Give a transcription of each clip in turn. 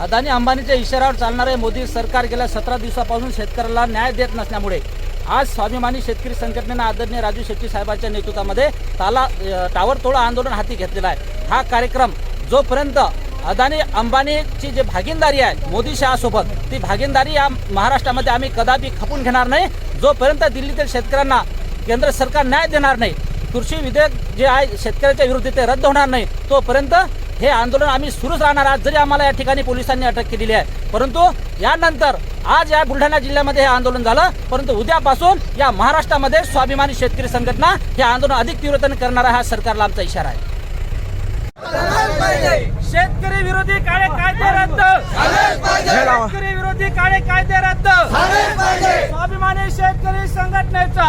अदानी अंबानीच्या इशाऱ्यावर चालणारे मोदी सरकार गेल्या सतरा दिवसापासून शेतकऱ्याला न्याय देत नसल्यामुळे आज स्वाभिमानी शेतकरी संघटनेनं आदरणीय राजू शेट्टी साहेबांच्या नेतृत्वामध्ये ताला अ, आंदोलन हाती घेतलेलं आहे. हा कार्यक्रम जोपर्यंत अदानी अंबानीची जी भागीदारी आहे मोदी शहासोबत ती भागीदारी या महाराष्ट्रामध्ये आम्ही कदापि खपून घेणार नाही. जोपर्यंत दिल्लीतील शेतकऱ्यांना केंद्र सरकार न्याय देणार नाही कृषी विधेयक जे आहे शेतकऱ्याच्या विरोधी ते रद्द होणार नाही तोपर्यंत हे आंदोलन आम्ही सुरूच राहणार आज जरी आम्हाला या ठिकाणी पोलिसांनी अटक केलेली आहे. परंतु यानंतर आज या बुलढाणा जिल्ह्यामध्ये हे आंदोलन झालं. परंतु उद्यापासून या महाराष्ट्रामध्ये स्वाभिमानी शेतकरी संघटना हे आंदोलन अधिक तीव्रतेने करणार हा सरकारला आमचा इशारा आहे. शेतकरी विरोधी काळे कायदे रद्द. शेतकरी विरोधी काळे कायदे रद्द. स्वाभिमानी शेतकरी संघटनेचा.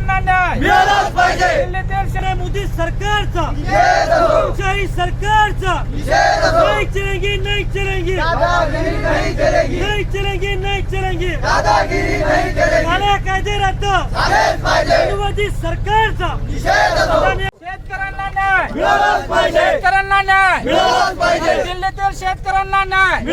दिल्लीतील शेतकऱ्यांना न्याय दिल्लीतील शे- मोदी सरकारचा. लोकशाही सरकारचा. नहीं चलेंगे नहीं चलेंगे नहीं चलेंगे नहीं चलेंगे काळ्या कायदे रद्द. मोदी सरकारचा. शेतकऱ्यांना न्याय. शेतकऱ्यांना न्याय. दिल्लीतील शेतकऱ्यांना न्याय.